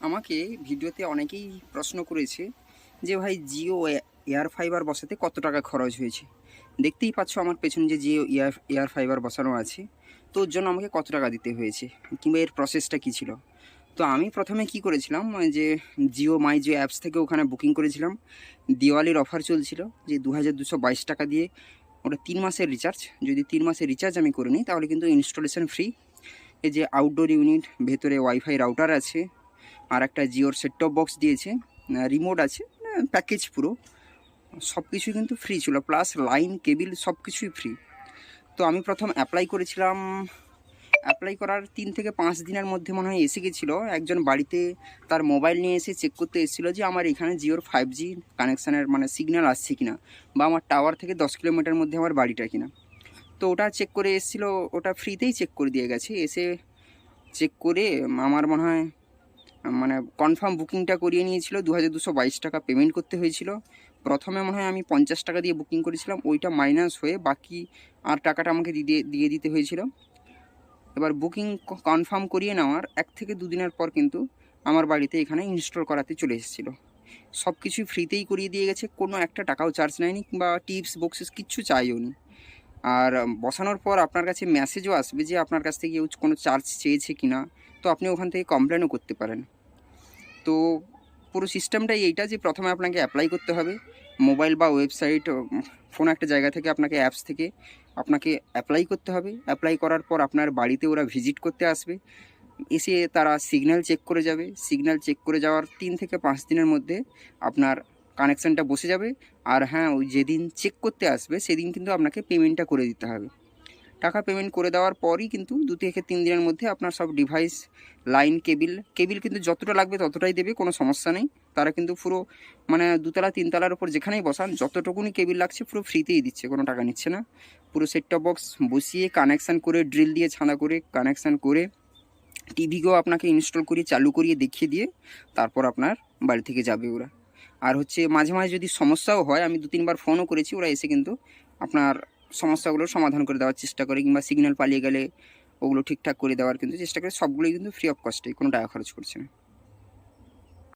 আমাকে ভিডিওতে অনেকেই প্রশ্ন করেছে যে, ভাই, জিও এয়ার ফাইবার বসাতে কত টাকা খরচ হয়েছে? দেখতেই পাচ্ছ আমার পেছনে যে জিও এয়ার এয়ার ফাইবার বসানো আছে, তো ওর জন্য আমাকে কত টাকা দিতে হয়েছে কিংবা এর প্রসেসটা কী ছিল? তো আমি প্রথমে কি করেছিলাম যে জিও, মাই জিও অ্যাপস থেকে ওখানে বুকিং করেছিলাম। দিওয়ালির অফার চলছিল যে দু হাজার টাকা দিয়ে ওটা তিন মাসের রিচার্জ। যদি তিন মাসের রিচার্জ আমি করে নিই, তাহলে কিন্তু ইনস্টলেশন ফ্রি এই যে আউটডোর ইউনিট ভেতরে ওয়াইফাই রাউটার আছে আর একটা জিওর সেট টপ বক্স দিয়েছে রিমোট আছে প্যাকেজ পুরো। সব কিছুই কিন্তু ফ্রি ছিল প্লাস লাইন কেবিল সব কিছুই ফ্রি তো আমি প্রথম অ্যাপ্লাই করেছিলাম। অ্যাপ্লাই করার তিন থেকে পাঁচ দিনের মধ্যে মনে হয় এসে গেছিল। একজন বাড়িতে তার মোবাইল নিয়ে এসে চেক করতে এসেছিল যে আমার এখানে জিওর ফাইভ জি কানেকশানের মানে সিগন্যাল আসছে কিনা, বা আমার টাওয়ার থেকে দশ কিলোমিটার মধ্যে আমার বাড়িটা কিনা। তো ওটা চেক করে এসেছিল, ওটা ফ্রিতেই চেক করে দিয়ে গেছে। এসে চেক করে আমার মনে হয় মানে কনফার্ম বুকিংটা করিয়ে নিয়েছিল দু হাজার দুশো বাইশ টাকা পেমেন্ট করতে হয়েছিল। প্রথমে মনে হয় আমি পঞ্চাশ টাকা দিয়ে বুকিং করেছিলাম, ওইটা মাইনাস হয়ে বাকি আর টাকাটা আমাকে দিয়ে দিয়ে দিতে হয়েছিল। এবার বুকিং কনফার্ম করিয়ে নেওয়ার এক থেকে দুদিনের পর কিন্তু আমার বাড়িতে এখানে ইনস্টল করাতে চলে এসেছিল। সব কিছুই ফ্রিতেই করিয়ে দিয়ে গেছে, কোনো একটা টাকাও চার্জ নেয়নি কিংবা টিপস বক্সেস কিচ্ছু চাইও নি আর বসানোর পর আপনার কাছে মেসেজও আসবে যে আপনার কাছ থেকে কেউ কোনো চার্জ চেয়েছে কি না তো আপনি ওখান থেকে কমপ্লেনও করতে পারেন। তো পুরো সিস্টেমটাই এইটা যে প্রথমে আপনাকে অ্যাপ্লাই করতে হবে। মোবাইল বা ওয়েবসাইট কোনো একটা জায়গা থেকে আপনাকে অ্যাপস থেকে আপনাকে অ্যাপ্লাই করতে হবে। অ্যাপ্লাই করার পর আপনার বাড়িতে ওরা ভিজিট করতে আসবে। এসে তারা সিগন্যাল চেক করে যাবে। সিগন্যাল চেক করে যাওয়ার তিন থেকে পাঁচ দিনের মধ্যে আপনার কানেকশানটা বসে যাবে। আর হ্যাঁ ওই যেদিন চেক করতে আসবে, সেদিন কিন্তু আপনাকে পেমেন্টটা করে দিতে হবে। টাকা পেমেন্ট করে দেওয়ার পরই কিন্তু দু থেকে তিন দিনের মধ্যে আপনার সব ডিভাইস লাইন কেবিল কেবিল কিন্তু যতটা লাগবে ততটাই দেবে, কোনো সমস্যা নেই। তারা কিন্তু পুরো মানে দুতলা, তিনতলার উপর যেখানেই বসান, যতটুকুনি কেবিল লাগছে পুরো ফ্রিতেই দিচ্ছে, কোনো টাকা নিচ্ছে না। পুরো সেট টপ বক্স বসিয়ে কানেকশান করে ড্রিল দিয়ে ছাঁদা করে কানেকশান করে টিভিকেও আপনাকে ইনস্টল করিয়ে, চালু করিয়ে দেখিয়ে দিয়ে তারপর আপনার বাড়ি থেকে যাবে ওরা। আর হচ্ছে মাঝে মাঝে যদি সমস্যাও হয়, আমি দু তিনবার ফোনও করেছি, ওরা এসে কিন্তু আপনার সমস্যাগুলোর সমাধান করে দেওয়ার চেষ্টা করে কিংবা সিগন্যাল পালিয়ে গেলে ওগুলো ঠিকঠাক করে দেওয়ার কিন্তু চেষ্টা করে, সবগুলোই কিন্তু ফ্রি অফ কস্টে কোনো টাকা খরচ করছে না।